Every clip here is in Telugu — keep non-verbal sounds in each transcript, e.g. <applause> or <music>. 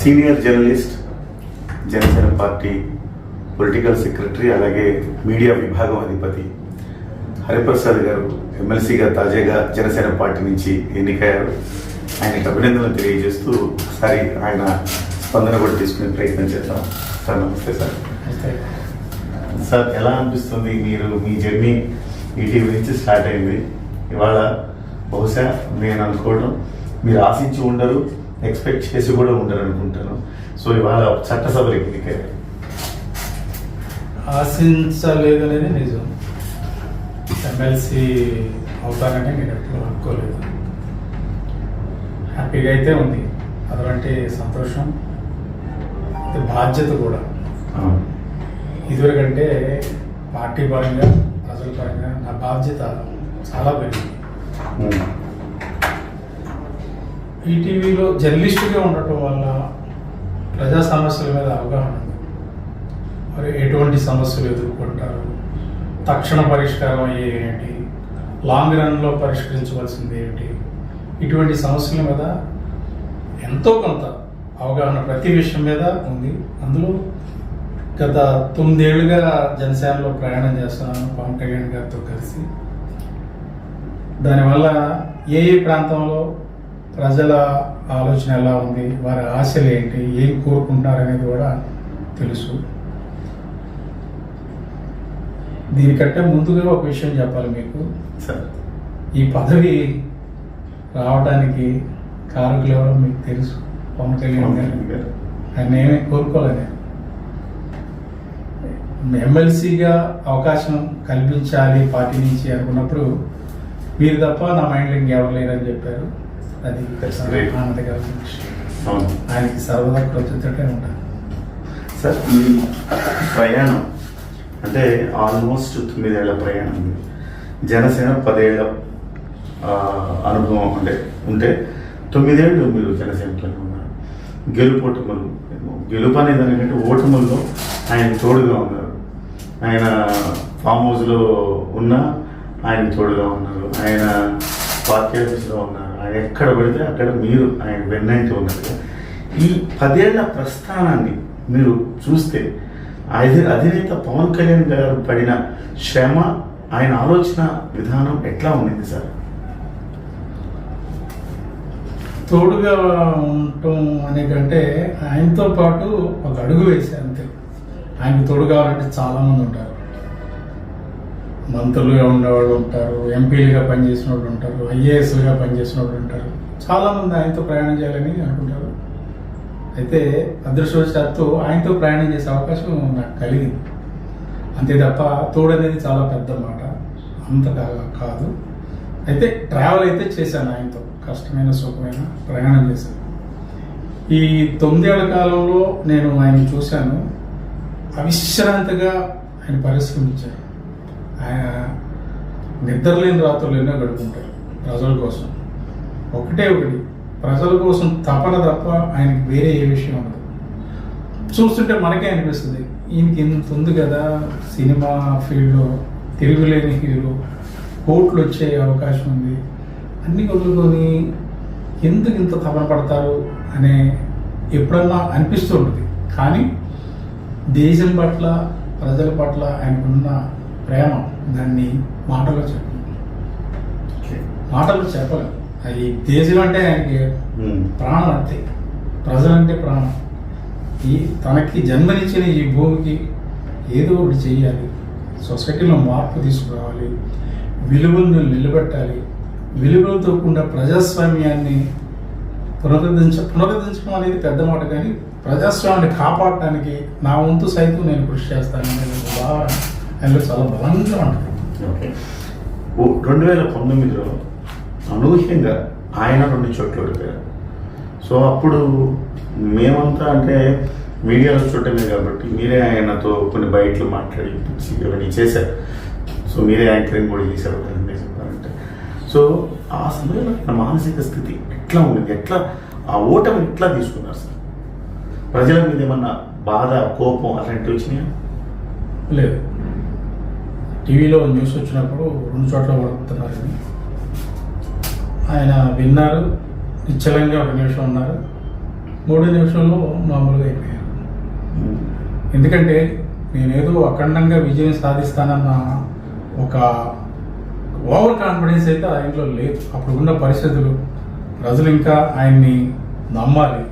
Senior journalist Janasena party political secretary అలాగే మీడియా విభాగం అధిపతి హరిప్రసాద్ గారు ఎమ్మెల్సీగా తాజాగా జనసేన పార్టీ నుంచి ఎన్నికయ్యారు. ఆయనకు అభినందనలు తెలియజేస్తూ ఒకసారి ఆయన స్పందన కూడా తీసుకునే ప్రయత్నం చేద్దాం. సార్ నమస్తే సార్. సార్ ఎలా అనిపిస్తుంది మీరు మీ జర్నీ ఈటీవీ నుంచి స్టార్ట్ అయింది? ఇవాళ బహుశా నేను అనుకోవడం మీరు ఆశించి ఉండరు ఎక్స్పెక్ట్ చేసి కూడా ఉండరు అనుకుంటాను సో ఇవాళ చట్టసభలకు ఎన్నికయ్యారు ఆశించలేదనేది నిజం. ఎమ్మెల్సీ అవుతానని నేను ఎప్పుడు అనుకోలేదు. హ్యాపీగా అయితే ఉంది. అటువంటి సంతోషం. బాధ్యత కూడా. ఇదివరకంటే పార్టీ పరంగా ప్రజల పరంగా నా బాధ్యత చాలా పెరిగింది. ఈటీవీలో జర్నలిస్టుగా ఉండటం వల్ల ప్రజా సమస్యల మీద అవగాహన మరి ఎటువంటి సమస్యలు ఎదుర్కొంటారు? తక్షణ పరిష్కారం అయ్యేవి ఏంటి లాంగ్ రన్లో పరిష్కరించవలసింది ఏంటి? ఇటువంటి సమస్యల మీద ఎంతో కొంత అవగాహన ప్రతి విషయం మీద ఉంది. అందులో గత తొమ్మిదేళ్ళుగా జనసేనలో ప్రయాణం చేస్తున్నాను పవన్ కళ్యాణ్ గారితో కలిసి. దానివల్ల ఏ ఏ ప్రాంతంలో ప్రజల ఆలోచన ఎలా ఉంది? వారి ఆశలు ఏంటి? ఏం కోరుకుంటారు అనేది కూడా తెలుసు. దీనికంటే ముందుగా ఒక విషయం చెప్పాలి మీకు. సార్. ఈ పదవి రావడానికి కారకులు ఎవరో మీకు తెలుసు. పవన్ కళ్యాణ్ గారు. కళ్యాణ్ గారు. ఆయన ఏమీ కోరుకోలేదు ఎమ్మెల్సీగా అవకాశం కల్పించాలి పార్టీ నుంచి అనుకున్నప్పుడు మీరు తప్ప నా మైండ్లో ఇంకెవరు లేరని చెప్పారు. అది ఆయనకి సర్వదా కృతజ్ఞతే ఉంటాను సార్ ఈ ప్రయాణం అంటే ఆల్మోస్ట్ తొమ్మిదేళ్ళ ప్రయాణం. జనసేన పదేళ్ళ అనుభవం అంటే ఉంటే తొమ్మిదేళ్ళు మీరు జనసేనలోనే ఉన్నారు. గెలుపోటములు గెలుపు అనే దానికంటే ఓటముల్లో ఆయన తోడుగా ఉన్నారు. ఆయన ఫామ్ హౌస్లో ఉన్నా ఆయన తోడుగా ఉన్నారు. ఆయన పార్టీ ఆఫీస్లో ఉన్నారు ఆయన ఎక్కడ పడితే అక్కడ మీరు ఆయన వెన్నంటి ఉన్నారు ఈ పదేళ్ళ ప్రస్థానాన్ని మీరు చూస్తే అధి అధినేత పవన్ కళ్యాణ్ గారు పడిన శ్రమ ఆయన ఆలోచన విధానం ఎట్లా ఉండింది సార్? తోడుగా ఉండటం అనే కంటే ఆయనతో పాటు ఒక అడుగు వేసే అంతే. ఆయనకు తోడు కావాలంటే చాలా మంది ఉంటారు. మంత్రులుగా ఉండేవాళ్ళు ఉంటారు ఎంపీలుగా పనిచేసిన వాళ్ళు ఉంటారు ఐఏఎస్లుగా పనిచేసిన వాళ్ళు ఉంటారు. చాలామంది ఆయనతో ప్రయాణం చేయాలని అనుకుంటారు. అయితే అదృష్టవశాత్తు ఆయనతో ప్రయాణం చేసే అవకాశం నాకు కలిగింది. అంతే తప్ప తోడు అనేది చాలా పెద్ద మాట. అంత కాదు. అయితే ట్రావెల్ అయితే చేశాను ఆయనతో. కష్టమైన సుఖమైన ప్రయాణం చేశాను. ఈ తొమ్మిదేళ్ళ కాలంలో నేను ఆయన చూశాను. అవిశ్రాంతిగా ఆయన పరిశ్రమించారు. ఆయన నిద్రలేని రాత్రులు ఎన్నో గడుపుకుంటారు ప్రజల కోసం. ఒకటే ఒకటి ప్రజల కోసం తపన తప్ప ఆయనకి వేరే ఏ విషయం ఉండదు. చూస్తుంటే మనకే అనిపిస్తుంది ఈయనకి ఇంత ఉంది కదా సినిమా ఫీల్డ్లో తిరుగులేని హీరో కోట్లు వచ్చే అవకాశం ఉంది. అన్ని వదులుకొని ఎందుకు ఇంత తపన పడతారు? అనే ఎప్పుడన్నా అనిపిస్తూ ఉంటుంది. కానీ దేశం పట్ల ప్రజల పట్ల ఆయనకున్న ప్రేమ దాన్ని మాటలో చెప్పలేం మాటలు చెప్పలేం. అది దేశం అంటే ఆయనకి. ప్రాణం అంతే. ప్రజలంటే ప్రాణం. ఈ తనకి జన్మనిచ్చిన ఈ భూమికి ఏదో ఒకటి చేయాలి సొసైటీలో మార్పు తీసుకురావాలి. విలువలను నిలబెట్టాలి. విలువలతో కూడిన ప్రజాస్వామ్యాన్ని పునరుద్ధరించ పునరుద్ధరించడం అనేది పెద్ద మాట కానీ ప్రజాస్వామ్యాన్ని కాపాడటానికి నా వంతు సైతం నేను కృషి చేస్తానని ఒక భావన ఆయనలో చాలా బలంగా ఓకే. ఓ రెండు వేల పంతొమ్మిదిలో అనూహ్యంగా ఆయన రెండు చోట్ల ఓడిపోయారు. సో అప్పుడు మేమంతా అంటే మీడియాలో చూడటమే కాబట్టి మీరే ఆయనతో కొన్ని బయటలు మాట్లాడి ఇవన్నీ చేశారు. సో మీరే యాంకరింగ్ కూడా చేశారు కదండి చెప్పాలంటే. సో ఆ సమయంలో నా మానసిక స్థితి ఎట్లా ఉంది ఎట్లా ఆ ఓటమి ఎట్లా తీసుకున్నారు సార్? ప్రజల మీద ఏమన్నా బాధ కోపం అలాంటివి వచ్చినాయా? లేదు. టీవీలో న్యూస్ వచ్చినప్పుడు రెండు చోట్ల వాడుతున్నారు ఆయన విన్నారు నిశ్చలంగా ఒక నిమిషం ఉన్నారు. మూడు నిమిషంలో మామూలుగా అయిపోయారు. ఎందుకంటే నేనేదో అఖండంగా విజయం సాధిస్తానన్న ఒక ఓవర్ కాన్ఫిడెన్స్ అయితే ఆయనలో లేదు. అప్పుడు ఉన్న పరిస్థితులు ప్రజలు ఇంకా ఆయన్ని నమ్మాలి.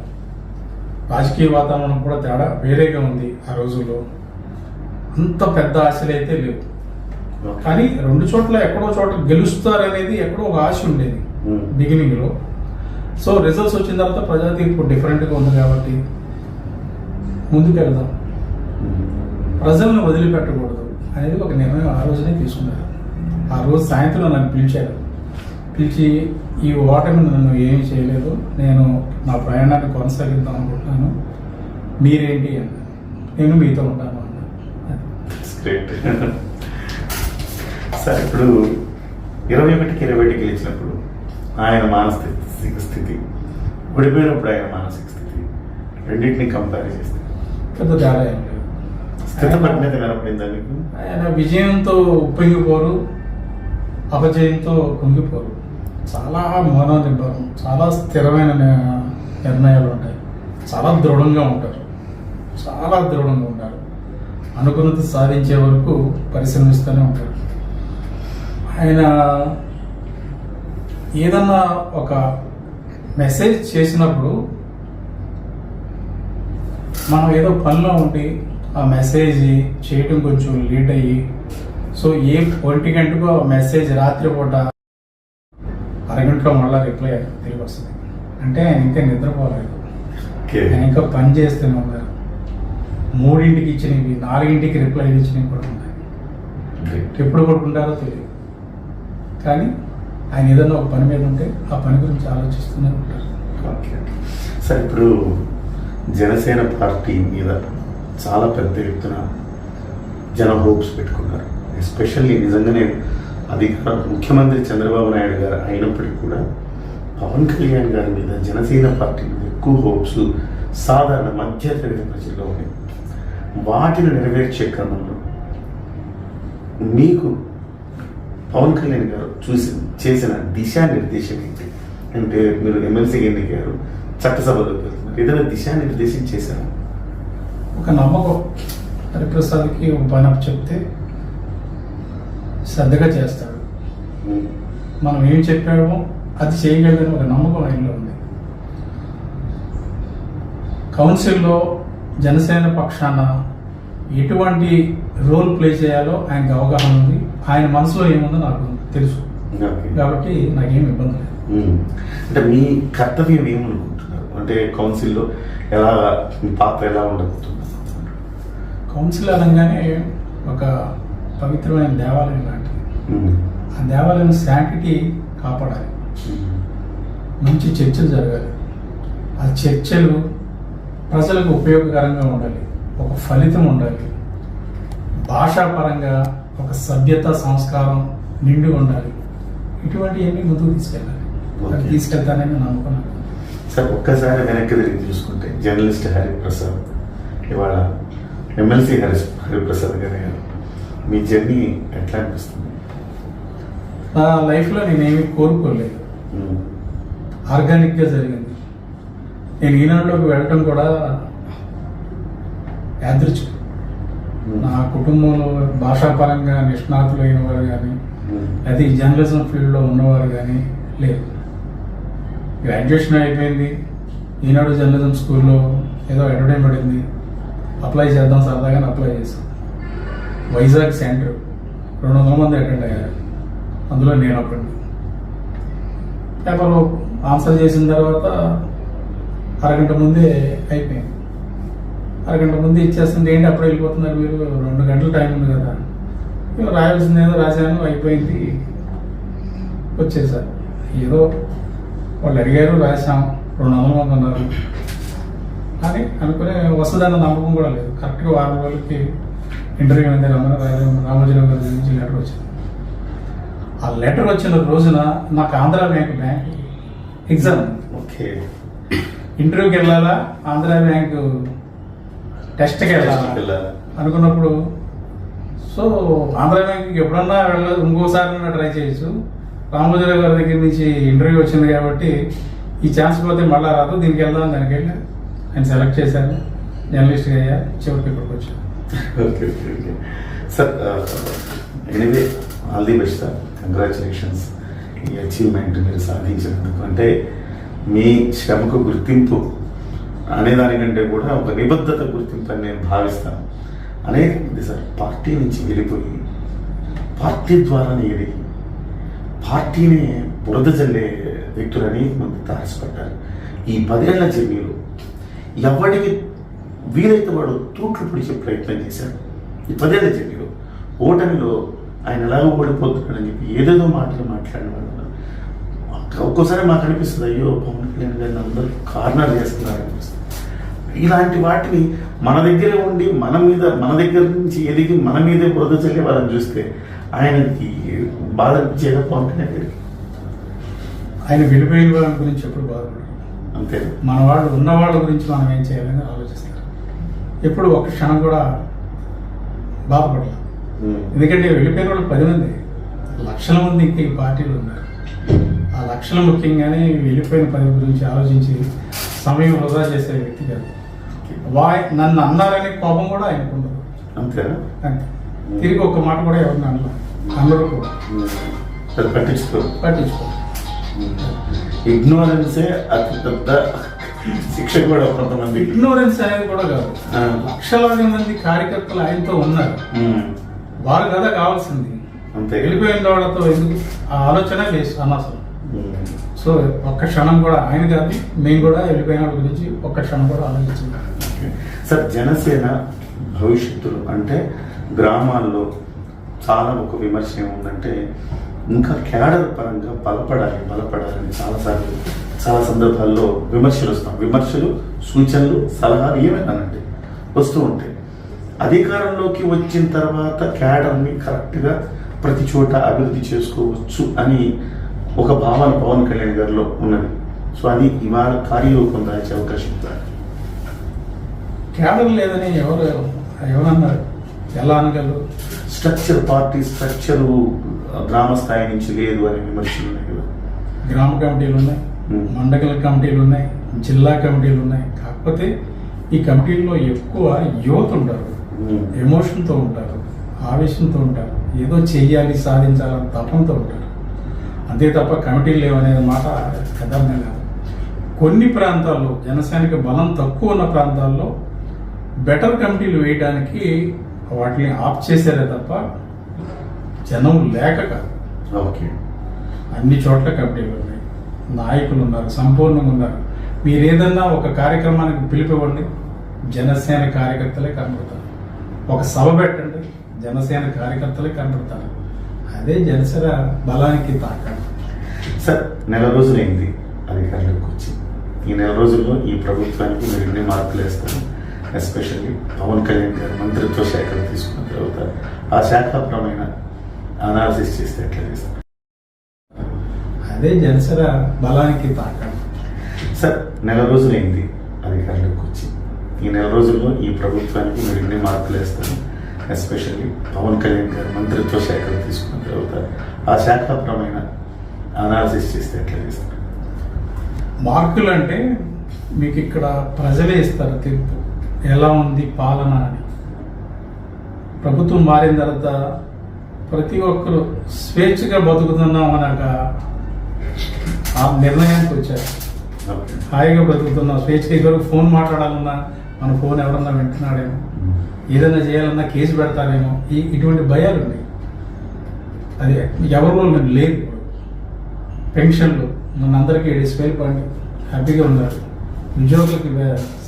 రాజకీయ వాతావరణం కూడా తేడా వేరేగా ఉంది ఆ రోజుల్లో. అంత పెద్ద ఆశలు అయితే లేవు. కానీ రెండు చోట్ల ఎక్కడో చోట గెలుస్తారనేది ఎక్కడో ఒక ఆశ ఉండేది బిగినింగ్లో సో రిజల్ట్స్ వచ్చిన తర్వాత ప్రజా తీర్పు డిఫరెంట్గా ఉంది కాబట్టి ముందుకు వెళ్దాం ప్రజలను వదిలిపెట్టకూడదు అనేది ఒక నిర్ణయం ఆ రోజునే తీసుకున్నారు. ఆ రోజు సాయంత్రం నన్ను పిలిచారు. పిలిచి ఈ ఓటమి నన్ను ఏమీ చేయలేదు. నేను నా ప్రయాణాన్ని కొనసాగిద్దాం అనుకుంటున్నాను. మీరేంటి అన్నారు. నేను మీతో ఉంటాను గ్రేట్ <laughs> సార్ ఇప్పుడు ఇరవై ఒకటికి ఇరవై ఒకటి గెలిచినప్పుడు ఆయన మానసిక స్థితి ఓడిపోయినప్పుడు ఆయన మానసిక స్థితి రెండింటిని కంపేర్ చేస్తే. పెద్ద తేడా ఏం లేదు. కనపడిందా మీకు? ఆయన విజయంతో ఉప్పొంగిపోరు అపజయంతో కుంగిపోరు. చాలా మనోనిర్భరం చాలా స్థిరమైన నిర్ణయాలు ఉంటాయి. చాలా దృఢంగా ఉంటారు. చాలా దృఢంగా ఉంటారు అనుకున్నది సాధించే వరకు పరిశ్రమిస్తూనే ఉంటారు. ఆయన ఏదన్నా ఒక మెసేజ్ చేసినప్పుడు మనం ఏదో పనిలో ఉండి ఆ మెసేజ్ చేయటం కొంచెం లేట్ అయ్యి సో ఏ ఒంటి గంటకు ఆ మెసేజ్ రాత్రిపూట అరగంటలో మళ్ళీ రిప్లై తిరిగి వస్తుంది. అంటే ఆయన ఇంకా నిద్రపోలేదు. ఆయన ఇంకా పని చేస్తూనే ఉన్నారు. మూడింటికి ఇచ్చినవి నాలుగింటికి రిప్లై ఇచ్చినవి కూడా ఉన్నాయి. ఎప్పుడు పడుకుంటారో తెలియదు. కానీ ఆయన ఏదైనా ఒక పని మీద ఉంటే ఆ పని గురించి ఆలోచిస్తూనే ఉంటారు. సార్ ఇప్పుడు జనసేన పార్టీ మీద చాలా పెద్ద ఎత్తున జన హోప్స్ పెట్టుకున్నారు. ఎస్పెషల్లీ నిజంగానే అధికార ముఖ్యమంత్రి చంద్రబాబు నాయుడు గారు అయినప్పటికీ కూడా పవన్ కళ్యాణ్ గారి మీద జనసేన పార్టీ మీద ఎక్కువ హోప్స్ సాధారణ మధ్యతరగతి ప్రజల్లో ఉన్నాయి. వాటిని నెరవేర్చే క్రమంలో మీకు పవన్ కళ్యాణ్ గారు చూసి చేసిన దిశానిర్దేశం ఏంటి అంటే మీరు ఎమ్మెల్సీకి ఎన్నికారు చట్టసభలోకి వెళ్తున్నారు ఏదైనా దిశానిర్దేశం చేశారా? ఒక నమ్మకం. హరిప్రసాద్కి ఒక పని చెప్తే శ్రద్ధగా చేస్తాడు. మనం ఏం చెప్పామో అది చేయగలని ఒక నమ్మకం ఆయనలో ఉంది. కౌన్సిల్లో జనసేన పక్షాన ఎటువంటి రోల్ ప్లే చేయాలో ఆయనకు అవగాహన ఉంది. ఆయన మనసులో ఏముందో నాకు తెలుసు. కాబట్టి నాకేం ఇబ్బంది లేదు. అంటే మీ కర్తవ్యం ఏమనుకుంటున్నారు? అంటే కౌన్సిల్లో ఎలా మీ పాత్ర ఎలా ఉండబోతున్నారు కౌన్సిల్ అనగానే ఒక పవిత్రమైన దేవాలయం లాంటిది. ఆ దేవాలయం శాంటిటీ కాపాడాలి. మంచి చర్చలు జరగాలి. ఆ చర్చలు ప్రజలకు ఉపయోగకరంగా ఉండాలి. ఒక ఫలితం ఉండాలి. భాషాపరంగా ఒక సభ్యత సంస్కారం నిండి ఉండాలి. ఇటువంటివన్నీ ముందుకు తీసుకెళ్ళాలి. తీసుకెళ్తానని నమ్ముకున్నాను సార్ ఒక్కసారి వెనక్కి తిరిగి చూసుకుంటే జర్నలిస్ట్ హరిప్రసాద్ ఇవాళ ఎమ్మెల్సీ హరి హరిప్రసాద్ గారు. మీ జర్నీ ఎట్లా అనిపిస్తుంది? నా లైఫ్లో నేనేమి కోరుకోలేదు. ఆర్గానిక్గా జరిగింది. నేను ఈనాడులోకి వెళ్ళటం కూడా యాదృచ్ఛికం. ఉమ్. నా కుటుంబంలో భాషాపరంగా నిష్ణాతులు అయిన వారు కానీ ఉమ్. అది జర్నలిజం ఫీల్డ్లో ఉన్నవారు కానీ లేదు గ్రాడ్యుయేషన్ అయిపోయింది. ఈనాడు జర్నలిజం స్కూల్లో ఏదో అడ్వర్టైజ్ పడింది. అప్లై చేద్దాం సరదాగా అప్లై చేశాం. వైజాగ్ సెంటర్ రెండు వందల మంది అటెండ్ అయ్యారు. అందులో నేను ఒకటి పేపర్లో ఆన్సర్ చేసిన తర్వాత అరగంట ముందే అయిపోయింది. అరగంట ముందే ఇచ్చేస్తుంది ఏంటి అప్పుడు వెళ్ళిపోతున్నారు మీరు రెండు గంటల టైం ఉంది కదా. రాయాల్సింది ఏదో రాశాను అయిపోయింది. వచ్చేసారు. ఏదో వాళ్ళు అడిగారు రాశాం. రెండు వందల మంది ఉన్నారు. అని అనుకునే వస్తుందన్న నమ్మకం కూడా లేదు. కరెక్ట్గా వారం రోజులకి ఇంటర్వ్యూ ఉంది రమణ రామోజీరావు గారి నుంచి లెటర్ వచ్చింది. ఆ లెటర్ వచ్చిన రోజున నాకు Andhra bank bank exam okay. ఇంటర్వ్యూకి వెళ్ళాలా? ఆంధ్ర బ్యాంక్ టెస్ట్కి వెళ్ళాలా. అనుకున్నప్పుడు సో ఆంధ్ర బ్యాంక్కి ఎప్పుడన్నా వెళ్ళదు ఇంకోసారి ట్రై చేయొచ్చు. రామోజీరావు గారి దగ్గర నుంచి ఇంటర్వ్యూ వచ్చింది కాబట్టి ఈ ఛాన్స్ పోతే మళ్ళా రాదు దీనికి వెళ్దాం దానికి వెళ్ళి ఆయన సెలెక్ట్ చేశారు. జర్నలిస్ట్గా అయ్యా చివరికి ఇక్కడికి వచ్చాను okay okay okay sir anyway all the best sir congratulations ఈ అచీవ్మెంట్ మీరు సాధించినందుకు. అంటే మీ శ్రమకు గుర్తింపు అనేదానికంటే కూడా ఒక నిబద్ధత గుర్తింపు అని నేను భావిస్తాను. అనేక మంది సార్ పార్టీ నుంచి వెళ్ళిపోయి పార్టీ ద్వారానే ఎదిగి పార్టీని బురద జల్లే వ్యక్తులు అనేక మంది తారసపడ్డారు ఈ పదేళ్ళ జర్నీలో ఎవరికి వీలైతే వాడు తూట్లు పిడిచే ప్రయత్నం చేశారు ఈ పదేళ్ళ జర్నీలో ఓటమిలో ఆయన ఎలాగో ఓడిపోతున్నాడని చెప్పి ఏదేదో మాటలు మాట్లాడిన ఒక్కోసారి మాకు అనిపిస్తుంది అయ్యో పవన్ కళ్యాణ్ గారిని అందరూ కార్నర్ చేస్తున్నారు అనిపిస్తుంది. ఇలాంటి వాటిని మన దగ్గరే ఉండి మన మీద మన దగ్గర నుంచి ఎదిగి మన మీదే బురద చల్లే వాళ్ళని చూస్తే ఆయనకి బాధ గారికి ఆయన వెళ్ళిపోయిన వాళ్ళ గురించి ఎప్పుడు బాధపడరు. అంతే. మన వాళ్ళు ఉన్న వాళ్ళ గురించి మనం ఏం చేయాలని ఆలోచిస్తారు. ఎప్పుడు ఒక్క క్షణం కూడా బాధపడాలి ఎందుకంటే వెళ్ళిపోయిన వాళ్ళు పది మంది. లక్షల మంది ఇంకా ఈ పార్టీలో ఉన్నారు. ఆ లక్షలు ముఖ్యంగానే వెళ్ళిపోయిన పది గురించి ఆలోచించి సమయం వృధా చేసే వ్యక్తి కాదు. వా నన్ను అన్నారనే కోపం కూడా ఆయనకు ఉండదు అంతే. తిరిగి ఒక్క మాట కూడా ఎవరిని అనలేదు అందరూ కూడా. పట్టించుకో. పట్టించుకో. ఇగ్నోరెన్సే అతి పెద్ద శిక్ష కూడా కొంతమంది. ఇగ్నోరెన్స్ అనేది కూడా కాదు. లక్షలాది మంది కార్యకర్తలు ఆయనతో ఉన్నారు. వారు కదా కావాల్సింది. అంతే. వెళ్ళిపోయిన వాళ్ళతో ఎందుకు? ఆ ఆలోచన లేదు అనవసరం. సో ఒక్క క్షణం కూడా ఆయన కాదు మేము కూడా వెళ్ళిపోయిన వాళ్ళ గురించి ఒక్క క్షణం కూడా ఆలోచించాం సార్ జనసేన భవిష్యత్తులో అంటే గ్రామాల్లో చాలా ఒక విమర్శ ఏముందంటే ఇంకా క్యాడర్ పరంగా బలపడాలి బలపడాలని చాలాసార్లు చాలా సందర్భాల్లో విమర్శలు వస్తాం. విమర్శలు సూచనలు సలహాలు ఏమైనానండి? వస్తూ ఉంటాయి. అధికారంలోకి వచ్చిన తర్వాత క్యాడర్ని కరెక్ట్గా ప్రతి చోట అభివృద్ధి చేసుకోవచ్చు అని ఒక భావన పవన్ కళ్యాణ్ గారిలో ఉన్నది. సో అది ఇవాళ కార్యరూపం దాచే అవకాశం ఉందా క్యాడర్ లేదని ఎవరు ఎవరన్నారు? ఎలా అనగలరు? స్ట్రక్చర్ పార్టీ స్ట్రక్చర్ గ్రామ స్థాయి నుంచి లేదు అనే విమర్శలు ఉన్నాయి గ్రామ కమిటీలు ఉన్నాయి Hmm. మండల కమిటీలు ఉన్నాయి జిల్లా కమిటీలు ఉన్నాయి. కాకపోతే ఈ కమిటీల్లో ఎక్కువ యువత ఉంటారు. ఉమ్. ఎమోషన్తో ఉంటారు ఆవేశంతో ఉంటారు ఏదో చెయ్యాలి సాధించాలని తపంతో ఉంటారు. అంతే తప్ప కమిటీలు లేవనే మాట యథార్థం కాదు. కొన్ని ప్రాంతాల్లో జనసేనకి బలం తక్కువ ఉన్న ప్రాంతాల్లో బెటర్ కమిటీలు వేయడానికి వాటిని ఆఫ్ చేశారే తప్ప జనం లేక ఓకే. అన్ని చోట్ల కమిటీలు ఉన్నాయి. నాయకులు ఉన్నారు సంపూర్ణంగా ఉన్నారు. మీరు ఏదన్నా ఒక కార్యక్రమానికి పిలిపివ్వండి. జనసేన కార్యకర్తలే కనబడతారు. ఒక సభ పెట్టండి. జనసేన కార్యకర్తలే కనబడతారు. అదే జనసేన బలానికి తాకండి. సార్ నెల రోజులైంది అధికారంలోకి వచ్చి. ఈ నెల రోజుల్లో ఈ ప్రభుత్వానికి మీరు ఎన్ని మార్పులు వేస్తారు? ఎస్పెషల్లీ పవన్ కళ్యాణ్ గారు మంత్రిత్వ శాఖలు తీసుకున్న తర్వాత ఆ శాఖాపరమైన అనాలిసిస్ చేస్తే ఎట్లా చేస్తారు? అదే జనసేన బలానికి తాకండి. సార్ నెల రోజులైంది అధికారంలోకి వచ్చి. ఈ నెల రోజుల్లో ఈ ప్రభుత్వానికి మీరు ఎన్ని మార్పులు వేస్తారు? ఎస్పెషల్లీ పవన్ కళ్యాణ్ గారు మంత్రిత్వ శాఖలు తీసుకున్న తర్వాత ఆ శాఖాపరమైన అనాలిసిస్ చేస్తే ఎట్లా చేస్తారు? మార్కులు అంటే మీకు ఇక్కడ ప్రజలే ఇస్తారు తీర్పు. ఎలా ఉంది పాలన అని. ప్రభుత్వం మారిన తర్వాత ప్రతి ఒక్కరు స్వేచ్ఛగా బతుకుతున్నాం అనక ఆ నిర్ణయానికి వచ్చారు. హాయిగా బ్రతుకుతున్నాం స్వేచ్ఛగా ఎవరు ఫోన్ మాట్లాడాలన్నా మన ఫోన్ ఎవరన్నా వింటున్నాడేమో. ఏదైనా చేయాలన్నా కేసు పెడతారేమో ఈ ఇటువంటి భయాలు ఉన్నాయి. అది ఎవరిలో నేను లేదు పెన్షన్లు. మనందరికీ అందరికీ పండి హ్యాపీగా ఉన్నారు. ఉద్యోగులకి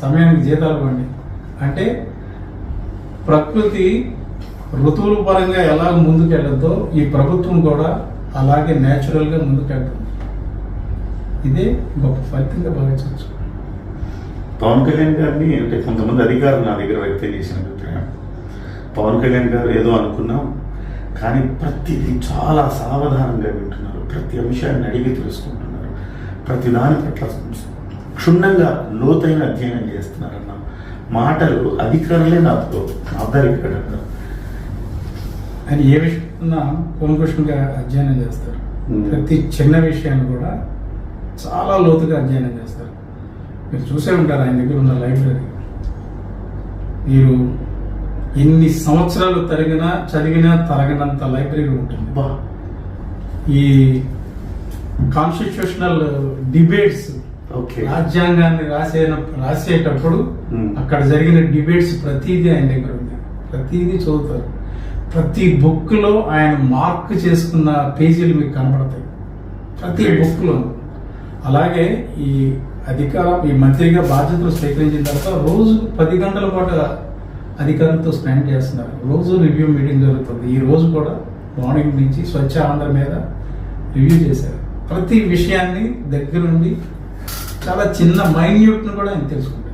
సమయానికి జీతాలు పండి అంటే ప్రకృతి ఋతువుల పరంగా ఎలా ముందుకెళ్ళద్దో ఈ ప్రభుత్వం కూడా అలాగే న్యాచురల్గా ముందుకెళ్తుంది. ఇదే గొప్ప ఫలితంగా భావించవచ్చు. పవన్ కళ్యాణ్ గారిని అంటే కొంతమంది అధికారులు నా దగ్గర వ్యక్తం చేసిన అభిప్రాయం పవన్ కళ్యాణ్ గారు ఏదో అనుకున్నాం కానీ ప్రతిదీ చాలా సావధానంగా వింటున్నారు. ప్రతి అంశాన్ని అడిగి తెలుసుకుంటున్నారు. ప్రతి దాని పట్ల క్షుణ్ణంగా లోతైన అధ్యయనం చేస్తున్నారు. మాటలు అధికారులే నాతో ఆధారికడంగా ఆయన ఏ విషయం కూలంకుషంగా అధ్యయనం చేస్తారు. ప్రతి చిన్న విషయాన్ని కూడా చాలా లోతుగా అధ్యయనం చేస్తారు. మీరు చూసే ఉంటారు ఆయన దగ్గర ఉన్న లైబ్రరీ. మీరు ఎన్ని సంవత్సరాలు తరిగినా చదివినా తరగనంత లైబ్రరీ ఉంటుంది. బా. ఈ కాన్స్టిట్యూషనల్ డిబేట్స్ రాజ్యాంగాన్ని రాసే రాసేటప్పుడు Hmm. అక్కడ జరిగిన డిబేట్స్ ప్రతిదీ ఆయన దగ్గర ఉంది ప్రతిదీ చదువుతారు. ప్రతి బుక్లో ఆయన మార్క్ చేసుకున్న పేజీలు మీకు కనబడతాయి. ప్రతి Great. బుక్లో అలాగే ఈ అధికారం ఈ మంత్రిగా బాధ్యతలు స్వీకరించిన తర్వాత రోజు పది గంటల పాటు అధికారులతో స్పెండ్ చేస్తున్నారు. రోజు రివ్యూ మీటింగ్ జరుగుతుంది. ఈ రోజు కూడా మార్నింగ్ నుంచి స్వచ్ఛ ఆంధ్ర మీద రివ్యూ చేశారు. ప్రతి విషయాన్ని దగ్గర నుండి చాలా చిన్న మైన్యూట్ను కూడా ఆయన తెలుసుకుంటారు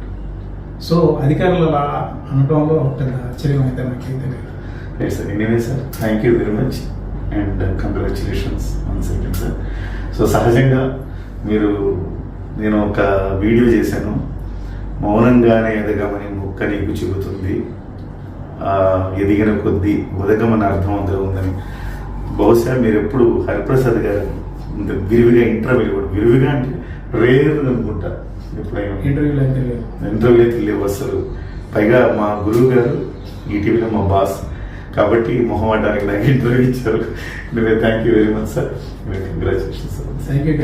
సో అధికారులు అలా అనడంలో పెద్ద ఆశ్చర్యం అయితే నాకైతే లేదు. Sir anyway sir thank you very much and congratulations one second sir so సహజంగా మీరు నేను ఒక వీడియో చేశాను. మౌనంగానే ఎదగమని మొక్క నీకు చెబుతుంది. ఎదిగిన కొద్దీ ఉదగమని అర్థం ఉందని. బహుశా మీరు ఎప్పుడు హరిప్రసాద్ గారు విరివిగా ఇంటర్వ్యూ కూడా విరివిగా అంటే రేర్ అనుకుంటా. ఎప్పుడైనా. ఇంటర్వ్యూలో అయితే ఇంటర్వ్యూ అయితే లేవు అసలు. పైగా మా గురువు గారు ఈటీవీలో మా బాస్. కాబట్టి మొహమాటానికి నాకు ఇంటర్వ్యూ ఇచ్చారు. నువ్వే thank you very much sir congratulation sir thank you